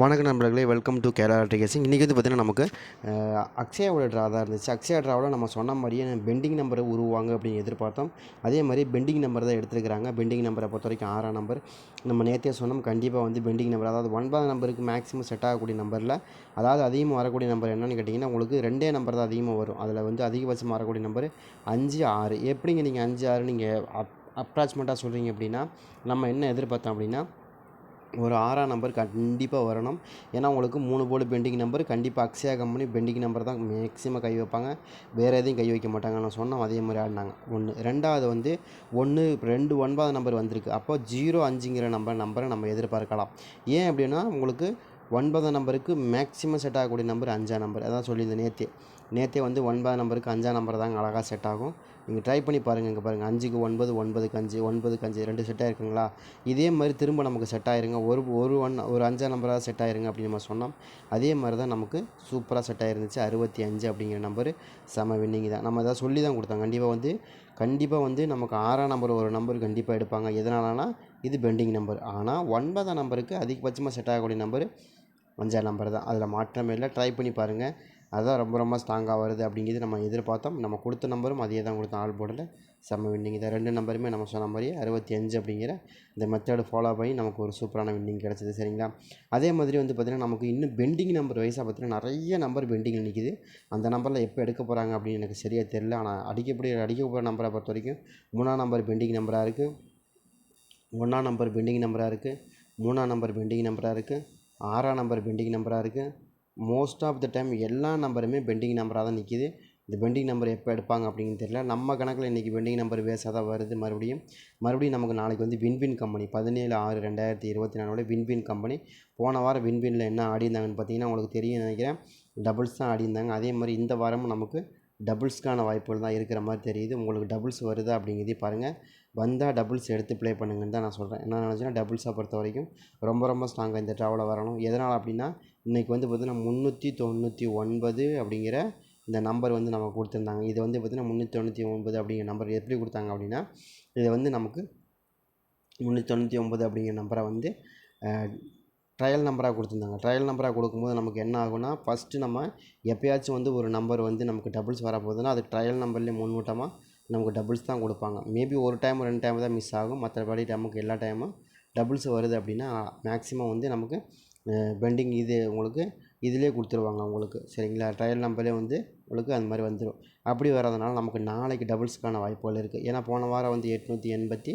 வணக்க நண்பர்களே welcome to Kerala டிகேசிங் இன்றைக்கி வந்து பார்த்திங்கன்னா நமக்கு அக்ஷயாவோட ட்ரா தான் இருந்துச்சு. அக்ஷயா ட்ராவில் நம்ம சொன்ன மாதிரியே பெண்டிங் நம்பரை உருவாங்க அப்படின்னு எதிர்பார்த்தோம். அதே மாதிரி பெண்டிங் நம்பர் தான் எடுத்துருக்காங்க பெண்டிங் நம்பரை பொறுத்த வரைக்கும் ஆறாம் நம்பர் நம்ம நேற்றே சொன்னோம் கண்டிப்பாக வந்து பெண்டிங் நம்பர் அதாவது ஒன்பதாம் நம்பருக்கு மேக்ஸிமம் செட் ஆகக்கூடிய நம்பரில் அதாவது அதிகமாக வரக்கூடிய நம்பர் என்னென்னு கேட்டிங்கன்னா உங்களுக்கு ரெண்டே நம்பர் தான் அதிகமாக வரும். அதில் வந்து அதிகபட்சமாக வரக்கூடிய நம்பர் அஞ்சு ஆறு. எப்படிங்க நீங்கள் அஞ்சு ஆறு நீங்கள் அப் அப்ராச்மெண்ட்டாக சொல்கிறீங்க அப்படின்னா நம்ம என்ன எதிர்பார்த்தோம் அப்படின்னா ஒரு ஆறாம் நம்பர் கண்டிப்பாக வரணும். ஏன்னா உங்களுக்கு மூணு போர்டு பெண்டிங் நம்பர் கண்டிப்பாக அக்ஷயா கம்பெனி பெண்டிங் நம்பர் தான் மேக்ஸிமம் கை வைப்பாங்க. வேறு எதையும் கை வைக்க மாட்டாங்க. நான் சொன்னோம் அதே மாதிரி ஆடினாங்க. ஒன்று ரெண்டாவது வந்து ஒன்று ரெண்டு ஒன்பது நம்பர் வந்திருக்கு. அப்போ ஜீரோ அஞ்சுங்கிற நம்பர் நம்பரை நம்ம எதிர்பார்க்கலாம். ஏன் அப்படின்னா உங்களுக்கு ஒன்பதாம் நம்பருக்கு மேக்ஸிமம் செட் ஆகக்கூடிய நம்பர் அஞ்சாம் நம்பர் அதான் சொல்லியிருந்தேன் நேற்று நேற்றே வந்து ஒன்பதாம் நம்பருக்கு அஞ்சாம் நம்பர் தாங்க அழகாக செட் ஆகும். நீங்கள் ட்ரை பண்ணி பாருங்கள் இங்கே பாருங்கள் அஞ்சுக்கு ஒன்பது ஒன்பதுக்கு அஞ்சு ஒன்பதுக்கு அஞ்சு ரெண்டு செட் ஆயிருக்குங்களா? இதே மாதிரி திரும்ப நமக்கு செட் ஆயிருங்க. ஒரு ஒரு ஒன் ஒரு அஞ்சாம் நம்பராக செட் ஆயிருங்க அப்படின்னு நம்ம சொன்னோம். அதே மாதிரி தான் நமக்கு சூப்பராக செட் ஆயிருந்துச்சு. அறுபத்தி அஞ்சு அப்படிங்கிற நம்பர். செம வின்னிங் தான். நம்ம எதாவது சொல்லி தான் கொடுத்தோம். கண்டிப்பாக வந்து கண்டிப்பாக வந்து நமக்கு ஆறாம் நம்பர் ஒரு நம்பர் கண்டிப்பாக எடுப்பாங்க. எதனாலனா இது பெண்டிங் நம்பர் ஆனால் ஒன்பதாம் நம்பருக்கு அதிகபட்சமாக செட் ஆகக்கூடிய நம்பர் அஞ்சாம் நம்பர் தான். அதில் மாற்றமே இல்லை. ட்ரை பண்ணி பாருங்கள் அதுதான் ரொம்ப ரொம்ப ஸ்ட்ராங்காக வருது அப்படிங்கிறது நம்ம எதிர்பார்த்தோம். நம்ம கொடுத்த நம்பரும் அதே தான் கொடுத்தோம். ஆல் போர்டில் செம்ம வின்னிங் தான் ரெண்டு நம்பருமே நம்ம சொன்ன மாதிரியே அறுபத்தி அஞ்சு அப்படிங்கிற இந்த மெத்தடு ஃபாலோ பண்ணி நமக்கு ஒரு சூப்பரான வின்னிங் கிடச்சிது. சரிங்களா? அதே மாதிரி வந்து பார்த்திங்கன்னா நமக்கு இன்னும் பெண்டிங் நம்பர் வைஸாக பார்த்தீங்கன்னா நிறைய நம்பர் பெண்டிங்கில் நிற்கிது அந்த நம்பரில் எப்போ எடுக்க போகிறாங்க அப்படின்னு எனக்கு சரியாக தெரில ஆனால் அடிக்கப்படி அடிக்க போகிற நம்பரை பொறுத்த வரைக்கும் மூணாம் நம்பர் பெண்டிங் நம்பராக இருக்குது ஒன்றாம் நம்பர் பெண்டிங் நம்பராக இருக்குது மூணாம் நம்பர் பெண்டிங் நம்பராக இருக்குது ஆறாம் நம்பர் பெண்டிங் நம்பராக இருக்குது மோஸ்ட் ஆஃப் த டைம் எல்லா நம்பருமே பெண்டிங் நம்பராக தான் நிற்கிது இந்த பெண்டிங் நம்பர் எப்போ எடுப்பாங்க அப்படின்னு தெரியல. நம்ம கணக்கில் இன்றைக்கி பெண்டிங் நம்பர் வேஸாக தான் வருது. மறுபடியும் மறுபடியும் நமக்கு நாளைக்கு வந்து வின்வின் கம்பெனி பதினேழு ஆறு ரெண்டாயிரத்தி இருபத்தி நாலோட வின்வின் கம்பெனி போன வாரம் வின்வினில் என்ன ஆடியிருந்தாங்கன்னு பார்த்தீங்கன்னா உங்களுக்கு தெரியும் நினைக்கிறேன். டபுள்ஸ் தான் ஆடியிருந்தாங்க. அதே மாதிரி இந்த வாரமும் நமக்கு டபுள்ஸ்க்கான வாய்ப்புகள் தான் இருக்கிற மாதிரி தெரியுது. உங்களுக்கு டபுள்ஸ் வருதா அப்படிங்கிறதே பாருங்கள் வந்தால் டபுள்ஸ் எடுத்து ப்ளே பண்ணுங்கன்னு தான் நான் சொல்கிறேன் என்ன நினச்சேன்னா டபுள்ஸை பொறுத்த வரைக்கும் ரொம்ப ரொம்ப ஸ்ட்ராங்காக இந்த ட்ராவலில் வரணும். எதனால் அப்படின்னா இன்றைக்கி வந்து பார்த்திங்கன்னா முந்நூற்றி தொண்ணூற்றி ஒன்பது அப்படிங்கிற இந்த நம்பர் வந்து நமக்கு கொடுத்துருந்தாங்க. இது வந்து பார்த்திங்கன்னா முந்நூற்றி தொண்ணூற்றி ஒன்பது அப்படிங்கிற நம்பர் எப்படி கொடுத்தாங்க அப்படின்னா இதை வந்து நமக்கு முந்நூற்றி தொண்ணூற்றி ஒம்பது அப்படிங்கிற நம்பரை வந்து ட்ரையல் நம்பராக கொடுத்துருந்தாங்க. ட்ரையல் நம்பராக கொடுக்கும்போது நமக்கு என்ன ஆகும்னா ஃபஸ்ட்டு நம்ம எப்போயாச்சும் வந்து ஒரு நம்பர் வந்து நமக்கு டபுள்ஸ் வரப்போகுதுன்னா அது ட்ரையல் நம்பர்லேயே முன்னூட்டமாக நமக்கு டபுள்ஸ் தான் கொடுப்பாங்க. மேபி ஒரு டைம் ரெண்டு டைம் தான் மிஸ் ஆகும். மற்றபடி நமக்கு எல்லா டைமும் டபுள்ஸ் வருது அப்படின்னா மேக்ஸிமம் வந்து நமக்கு பெண்டிங் இது உங்களுக்கு இதிலே கொடுத்துருவாங்க உங்களுக்கு. சரிங்களா? ட்ரையல் நம்பரே வந்து உங்களுக்கு அந்த மாதிரி வந்துடும் அப்படி வர்றதுனால நமக்கு நாளைக்கு டபுள்ஸ்க்கான வாய்ப்புகள் இருக்குது ஏன்னா போன வாரம் வந்து எட்நூற்றி எண்பத்தி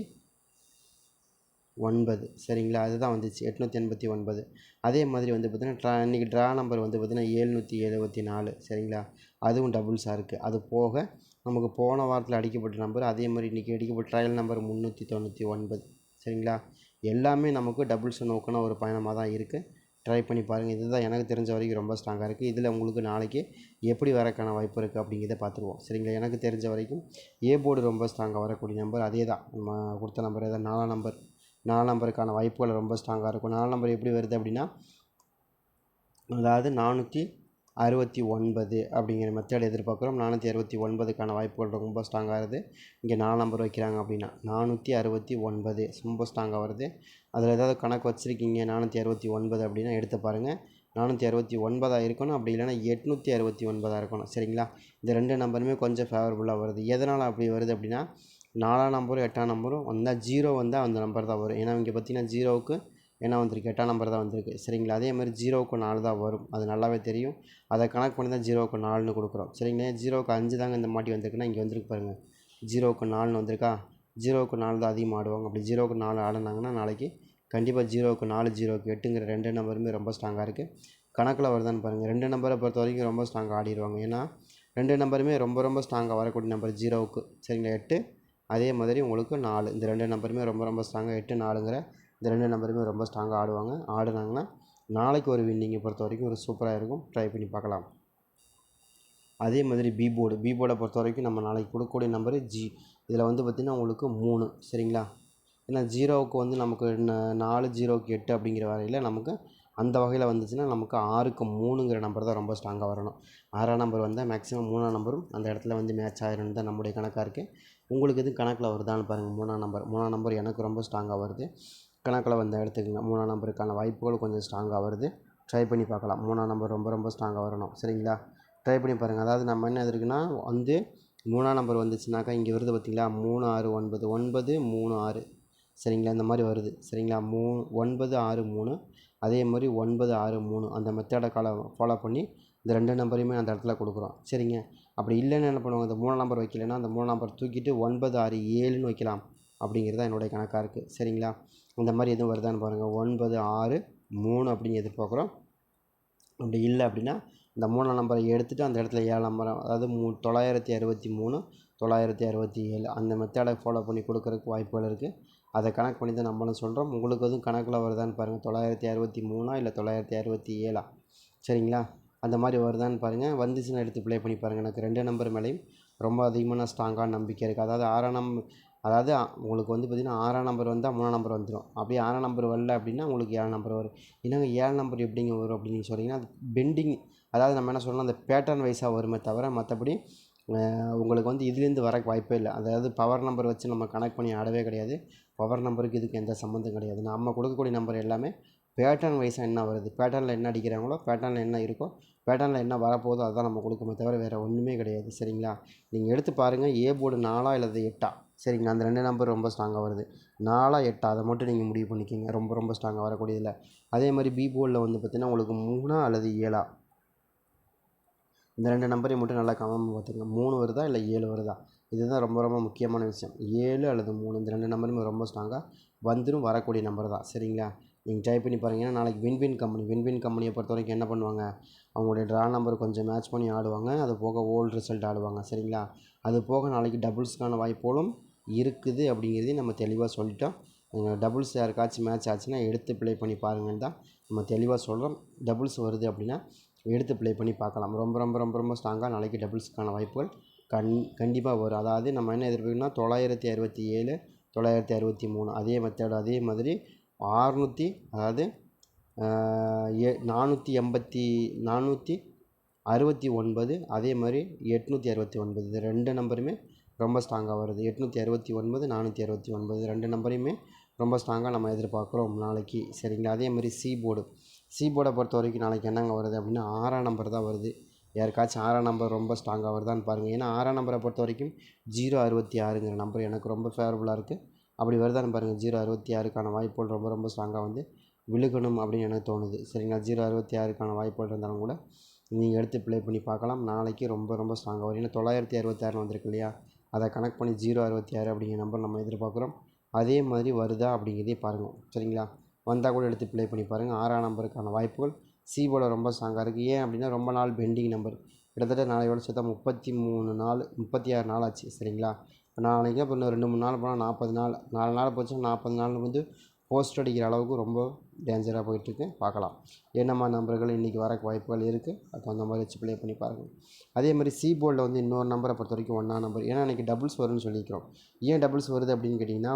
ஒன்பது. சரிங்களா? அதுதான் வந்துச்சு. எட்நூற்றி எண்பத்தி ஒன்பது. அதே மாதிரி வந்து பார்த்திங்கன்னா ட்ரா இன்றைக்கி ட்ரா நம்பர் வந்து பார்த்திங்கன்னா ஏழ்நூற்றி எழுபத்தி நாலு. சரிங்களா? அதுவும் டபுள்ஸாக இருக்குது அது போக நமக்கு போன வாரத்தில் அடிக்கப்பட்ட நம்பர் அதே மாதிரி இன்றைக்கி அடிக்கப்பட்ட ட்ரையல் நம்பர் முந்நூற்றி தொண்ணூற்றி ஒன்பது. சரிங்களா? எல்லாமே நமக்கு டபுள்ஸை நோக்கின ஒரு பயணமாக தான் இருக்குது ட்ரை பண்ணி பாருங்கள் இதுதான் எனக்கு தெரிஞ்ச வரைக்கும் ரொம்ப ஸ்ட்ராங்காக இருக்குது இதில் உங்களுக்கு நாளைக்கு எப்படி வரக்கான வாய்ப்பு இருக்குது அப்படிங்கிறத பார்த்துருவோம். சரிங்களா? எனக்கு தெரிஞ்ச வரைக்கும் ஏ போர்டு ரொம்ப ஸ்ட்ராங்காக வரக்கூடிய நம்பர் அதே தான். நம்ம கொடுத்த நம்பர் ஏதாவது நாலாம் நம்பர் நாலாம் நம்பருக்கான வாய்ப்புகள் ரொம்ப ஸ்ட்ராங்காக இருக்கும். நாலாம் நம்பர் எப்படி வருது அப்படின்னா அதாவது நானூற்றி அறுபத்தி ஒன்பது அப்படிங்கிற மெத்தட் எதிர்பார்க்குறோம். நானூற்றி அறுபத்தி ஒன்பதுக்கான வாய்ப்புகள் ரொம்ப ஸ்ட்ராங்காக வருது. இங்கே நாலு நம்பர் வைக்கிறாங்க அப்படின்னா நானூற்றி அறுபத்தி ஒன்பது ரொம்ப ஸ்ட்ராங்காக வருது. அதில் ஏதாவது கணக்கு வச்சுருக்கீங்க நானூற்றி அறுபத்தி ஒன்பது அப்படின்னா எடுத்து பாருங்கள் நானூற்றி அறுபத்தி ஒன்பதாக இருக்கணும் அப்படி இல்லைன்னா எட்நூற்றி அறுபத்தி ஒன்பதாக இருக்கணும். சரிங்களா? இந்த ரெண்டு நம்பருமே கொஞ்சம் ஃபேவரபுளாக வருது. எதனால் அப்படி வருது அப்படின்னா நாலாம் நம்பரும் எட்டாம் நம்பரும் வந்தால் ஜீரோ வந்தால் அந்த நம்பர் தான் வரும். ஏன்னா இங்கே பார்த்தீங்கன்னா ஜீரோவுக்கு என்ன வந்திருக்கு? எட்டாம் நம்பர் தான் வந்திருக்கு. சரிங்களா? அதே மாதிரி ஜீரோவுக்கு நாலு தான் வரும். அது நல்லாவே தெரியும். அதை கணக்கு பண்ணி தான் ஜீரோவுக்கு நாலுன்னு கொடுக்குறோம். சரிங்களா? ஜீரோவுக்கு அஞ்சு தாங்க இந்த மாட்டி வந்திருக்குன்னா இங்கே வந்திருக்கு பாருங்கள் ஜீரோவுக்கு நாலுன்னு வந்திருக்கா? ஜீரோவுக்கு நாலு தான் அதிகமாக ஆடுவாங்க. அப்படி ஜீரோவுக்கு நாலு ஆடினாங்கன்னா நாளைக்கு கண்டிப்பாக ஜீரோவுக்கு நாலு ஜீரோவுக்கு எட்டுங்கிற ரெண்டு நம்பருமே ரொம்ப ஸ்ட்ராங்காக இருக்குது கணக்கில் வருதான்னு பாருங்கள் ரெண்டு நம்பரை பொறுத்த வரைக்கும் ரொம்ப ஸ்ட்ராங்காக ஆடிடுவாங்க. ஏன்னா ரெண்டு நம்பருமே ரொம்ப ரொம்ப ஸ்ட்ராங்காக வரக்கூடிய நம்பர் ஜீரோவுக்கு. சரிங்களா? எட்டு அதே மாதிரி உங்களுக்கு நாலு. இந்த ரெண்டு நம்பருமே ரொம்ப ரொம்ப ஸ்ட்ராங்காக எட்டு நாலுங்கிற இந்த ரெண்டு நம்பருமே ரொம்ப ஸ்ட்ராங்காக ஆடுவாங்க. ஆடுனாங்கன்னா நாளைக்கு ஒரு வின்னிங்கை பொறுத்த வரைக்கும் ஒரு சூப்பராக இருக்கும். ட்ரை பண்ணி பார்க்கலாம். அதே மாதிரி பி போர்டு பி போர்டை பொறுத்த வரைக்கும் நம்ம நாளைக்கு கொடுக்கக்கூடிய நம்பரு ஜி இதில் வந்து பார்த்திங்கன்னா உங்களுக்கு மூணு. சரிங்களா? ஏன்னா ஜீரோவுக்கு வந்து நமக்கு நாலு ஜீரோவுக்கு எட்டு அப்படிங்கிற வகையில் நமக்கு அந்த வகையில் வந்துச்சுன்னா நமக்கு ஆறுக்கு மூணுங்கிற நம்பர் தான் ரொம்ப ஸ்ட்ராங்காக வரணும். ஆறாம் நம்பர் வந்தால் மேக்ஸிமம் மூணாம் நம்பரும் அந்த இடத்துல வந்து மேட்ச் ஆயிரும் தான் நம்முடைய கணக்காக இருக்குது உங்களுக்கு எதுவும் கணக்கில் வருதான்னு பாருங்கள் மூணாம் நம்பர் மூணாம் நம்பர் எனக்கு ரொம்ப ஸ்ட்ராங்காக வருது. கணக்கில் வந்து எடுத்துக்கோங்க மூணாம் நம்பருக்கான வாய்ப்புகள் கொஞ்சம் ஸ்ட்ராங்காக வருது. ட்ரை பண்ணி பார்க்கலாம். மூணாம் நம்பர் ரொம்ப ரொம்ப ஸ்ட்ராங்காக வரணும். சரிங்களா? ட்ரை பண்ணி பாருங்கள் அதாவது நம்ம என்ன இருக்குன்னா வந்து மூணாம் நம்பர் வந்துச்சுனாக்கா இங்கே வருது பார்த்திங்களா? மூணு ஆறு ஒன்பது. ஒன்பது மூணு ஆறு. சரிங்களா? இந்த மாதிரி வருது. சரிங்களா? மூ ஒன்பது ஆறு மூணு. அதே மாதிரி ஒன்பது ஆறு மூணு. அந்த மெத்தடை கால ஃபாலோ பண்ணி இந்த ரெண்டு நம்பரையுமே அந்த இடத்துல கொடுக்குறோம். சரிங்க? அப்படி இல்லைன்னு என்ன பண்ணுவாங்க? இந்த மூணு நம்பர் வைக்கலைன்னா அந்த மூணு நம்பர் தூக்கிட்டு ஒன்பது ஆறு ஏழுன்னு வைக்கலாம். அப்படிங்கிறது தான் என்னுடைய கணக்காக இருக்குது சரிங்களா? இந்த மாதிரி எதுவும் வருதான்னு பாருங்கள் ஒன்பது ஆறு மூணு அப்படின்னு எதிர்பார்க்குறோம். அப்படி இல்லை அப்படின்னா இந்த மூணாம் நம்பரை எடுத்துகிட்டு அந்த இடத்துல ஏழாம் நம்பரம் அதாவது மூ தொள்ளாயிரத்தி அறுபத்தி மூணு தொள்ளாயிரத்தி அறுபத்தி ஏழு அந்த மெத்தடை ஃபாலோ பண்ணி கொடுக்குறதுக்கு வாய்ப்புகள் இருக்குது அதை கணக்கு பண்ணி தான் நம்மளும் சொல்கிறோம் உங்களுக்கு எதுவும் கணக்கில் வருதான்னு பாருங்கள் தொள்ளாயிரத்தி அறுபத்தி மூணா இல்லை தொள்ளாயிரத்தி அறுபத்தி ஏழா? சரிங்களா? அந்த மாதிரி வருதான்னு பாருங்கள் வந்துச்சுன்னா எடுத்து ப்ளே பண்ணி பாருங்கள் எனக்கு ரெண்டு நம்பர் மேலேயும் ரொம்ப அதிகமான ஸ்ட்ராங்கான நம்பிக்கை இருக்குது அதாவது ஆறாம் நம்பர் அதாவது உங்களுக்கு வந்து பார்த்திங்கன்னா ஆறாம் நம்பர் வந்தால் மூணாம் நம்பர் வந்துடும் அப்படியே ஆறாம் நம்பர் வரல அப்படின்னா உங்களுக்கு ஏழு நம்பர் வரும். என்னங்க ஏழு நம்பர் எப்படிங்க வரும் அப்படின்னு சொன்னீங்கன்னா அது பெண்டிங் அதாவது நம்ம என்ன சொல்லலாம் அந்த பேட்டர்ன் வைஸாக வருமே தவிர மற்றபடி உங்களுக்கு வந்து இதுலேருந்து வர வாய்ப்பே இல்லை. அதாவது பவர் நம்பர் வச்சு நம்ம கனெக்ட் பண்ணி ஆடவே கிடையாது. பவர் நம்பருக்கு இதுக்கு எந்த சம்மந்தம் கிடையாது. நம்ம கொடுக்கக்கூடிய நம்பர் எல்லாமே பேட்டர்ன் வைஸாக என்ன வருது? பேட்டர்னில் என்ன அடிக்கிறாங்களோ பேட்டர்னில் என்ன இருக்கோ பேட்டர்னில் என்ன வரப்போதோ அதுதான் நம்ம கொடுக்குமே தவிர வேறு ஒன்றுமே கிடையாது. சரிங்களா? நீங்கள் எடுத்து பாருங்கள் ஏ போர்டு நாலா இல்லை எட்டா? சரிங்களா? அந்த ரெண்டு நம்பர் ரொம்ப ஸ்ட்ராங்காக வருது. நாலா எட்டா? அதை மட்டும் நீங்கள் முடிவு பண்ணிக்கோங்க. ரொம்ப ரொம்ப ஸ்ட்ராங்காக வரக்கூடியதில் அதே மாதிரி பி போர்டில் வந்து பார்த்திங்கன்னா உங்களுக்கு மூணா அல்லது ஏழா? இந்த ரெண்டு நம்பரையும் மட்டும் நல்லா கவனமாக பார்த்துங்க மூணு வருதா இல்லை ஏழு வருதா? இதுதான் ரொம்ப ரொம்ப முக்கியமான விஷயம். ஏழு அல்லது மூணு இந்த ரெண்டு நம்பருமே ரொம்ப ஸ்ட்ராங்காக வந்துடும் வரக்கூடிய நம்பர் தான். சரிங்களா? நீங்கள் ட்ரை பண்ணி பாருங்கன்னா நாளைக்கு வின்வின் கம்பெனி வின்வின் கம்பெனியை பொறுத்த வரைக்கும் என்ன பண்ணுவாங்க? அவங்களுடைய ட்ரா நம்பர் கொஞ்சம் மேட்ச் பண்ணி ஆடுவாங்க. அது போக ஓல்டு ரிசல்ட் ஆடுவாங்க. சரிங்களா? அது போக நாளைக்கு டபுள்ஸ்க்கான வாய்ப்புகளும் இருக்குது அப்படிங்கிறதையும் நம்ம தெளிவாக சொல்லிட்டோம். டபுள்ஸ் யாருக்காச்சும் மேட்ச் ஆச்சுன்னா எடுத்து ப்ளே பண்ணி பாருங்கன்னு தான் நம்ம தெளிவாக சொல்கிறோம் டபுள்ஸ் வருது அப்படின்னா எடுத்து ப்ளே பண்ணி பார்க்கலாம். ரொம்ப ரொம்ப ரொம்ப ரொம்ப ஸ்ட்ராங்காக நாளைக்கு டபுள்ஸுக்கான வாய்ப்புகள் கண் கண்டிப்பாக வரும். அதாவது நம்ம என்ன எதிர்பார்க்கணும்னா தொள்ளாயிரத்தி அறுபத்தி ஏழு தொள்ளாயிரத்தி அறுபத்தி மூணு அதே மெத்தட் அதே மாதிரி ஆறுநூற்றி அதாவது ஏ நானூற்றி எண்பத்தி நானூற்றி அறுபத்தி ஒன்பது அதே மாதிரி எட்நூற்றி அறுபத்தி ஒன்பது. இது ரெண்டு நம்பருமே ரொம்ப ஸ்ட்ராங்காக வருது. எட்நூற்றி அறுபத்தி ஒன்பது நானூற்றி அறுபத்தி ஒன்பது ரெண்டு நம்பரையுமே ரொம்ப ஸ்ட்ராங்காக நம்ம எதிர்பார்க்குறோம் நாளைக்கு. சரிங்களா? அதே மாதிரி சி போர்டு சி போர்டை பொறுத்த வரைக்கும் நாளைக்கு என்னங்க வருது அப்படின்னா ஆறாம் நம்பர் தான் வருது. யாருக்காச்சும் ஆறாம் நம்பர் ரொம்ப ஸ்ட்ராங்காக வருதான்னு பாருங்கள் ஏன்னா ஆறாம் நம்பரை பொறுத்த வரைக்கும் ஜீரோ அறுபத்தி ஆறுங்கிற நம்பர் எனக்கு ரொம்ப ஃபேவரபுளாக இருக்குது அப்படி வருதான்னு பாருங்கள் ஜீரோ அறுபத்தி ஆறுக்கான வாய்ப்புகள் ரொம்ப ரொம்ப ஸ்ட்ராங்காக வந்து விழுகணும் அப்படின்னு எனக்கு தோணுது. சரிங்களா? ஜீரோ அறுபத்தி ஆறுக்கான வாய்ப்புகள் இருந்தாலும் கூட நீங்கள் எடுத்து ப்ளே பண்ணி பார்க்கலாம். நாளைக்கு ரொம்ப ரொம்ப ஸ்ட்ராங்காக வரும். ஏன்னா தொள்ளாயிரத்தி அறுபத்தி ஆறு வந்திருக்கு இல்லையா? அதை கனெக்ட் பண்ணி ஜீரோ அறுபத்தி ஆறு அப்படிங்கிற நம்பர் நம்ம எதிர்பார்க்குறோம். அதே மாதிரி வருதா அப்படிங்கிறதே பாருங்கள் சரிங்களா? வந்தால் கூட எடுத்து ப்ளே பண்ணி பாருங்கள் ஆறாம் நம்பருக்கான வாய்ப்புகள் சிபோல ரொம்ப ஸ்ட்ராங்காக இருக்குது ஏன் அப்படின்னா ரொம்ப நாள் பெண்டிங் நம்பர் கிட்டத்தட்ட நாளையோட சேர்த்தா முப்பத்தி மூணு நாள் முப்பத்தி ஆறு நாள் ஆச்சு. சரிங்களா? இப்போ நாளைக்கு இப்போ இன்னும் ரெண்டு மூணு நாள் போனால் நாற்பது நாள் நாலு நாள் போச்சுன்னா நாற்பது நாள் வந்து போஸ்ட் அடிக்கிற அளவுக்கு ரொம்ப டேஞ்சராக போயிட்டுருக்கு. பார்க்கலாம். என்னம்மா நம்பர்கள் இன்றைக்கி வர வாய்ப்புகள் இருக்குது அதுக்கு அந்த மாதிரி வச்சு ப்ளே பண்ணி பாருங்கள் அதே மாதிரி சி போர்டில் வந்து இன்னொரு நம்பரை பொறுத்த வரைக்கும் ஒன்றா நம்பர் ஏன்னா இன்றைக்கி டபுள்ஸ் வரும்னு சொல்லியிருக்கிறோம் ஏன் டபுள்ஸ் வருது அப்படின்னு கேட்டிங்கன்னா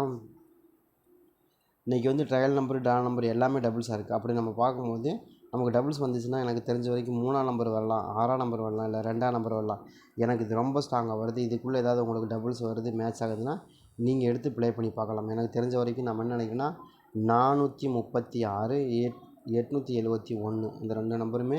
இன்றைக்கி வந்து ட்ரையல் நம்பர் டா நம்பர் எல்லாமே டபுள்ஸாக இருக்குது அப்படி நம்ம பார்க்கும்போது நமக்கு டபுள்ஸ் வந்துச்சுன்னா எனக்கு தெரிஞ்ச வரைக்கும் மூணாம் நம்பர் வரலாம் ஆறாம் நம்பர் வரலாம் இல்லை ரெண்டாம் நம்பர் வரலாம். எனக்கு இது ரொம்ப ஸ்ட்ராங்காக வருது. இதுக்குள்ளே ஏதாவது உங்களுக்கு டபுள்ஸ் வருது மேட்ச் ஆகுதுன்னா நீங்கள் எடுத்து ப்ளே பண்ணி பார்க்கலாம். எனக்கு தெரிஞ்ச வரைக்கும் நம்ம என்ன நினைக்கணும்னா நானூற்றி முப்பத்தி ஆறு எட் எட்நூற்றி எழுபத்தி ஒன்று இந்த ரெண்டு நம்பருமே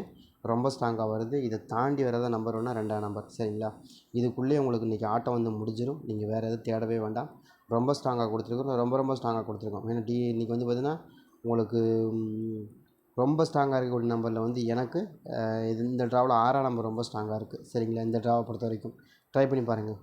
ரொம்ப ஸ்ட்ராங்காக வருது. இதை தாண்டி வரத நம்பர் ஒன்றா ரெண்டாம் நம்பர் சரிங்களா? இதுக்குள்ளேயே உங்களுக்கு இன்றைக்கி ஆட்டம் வந்து முடிஞ்சிடும் நீங்கள் வேறு எதுவும் தேடவே வேண்டாம். ரொம்ப ஸ்ட்ராங்காக கொடுத்துருக்கோம். ரொம்ப ரொம்ப ஸ்ட்ராங்காக கொடுத்துருக்கோம். ஏன்னா டி இன்றைக்கி வந்து பார்த்திங்கன்னா உங்களுக்கு ரொம்ப ஸ்ட்ராங்காக இருக்கக்கூடிய நம்பரில் வந்து எனக்கு இது இந்த ட்ராவில் ஆறாம் நம்பர் ரொம்ப ஸ்ட்ராங்காக இருக்குது சரிங்களா? இந்த ட்ராவை பொறுத்த வரைக்கும் ட்ரை பண்ணி பாருங்கள்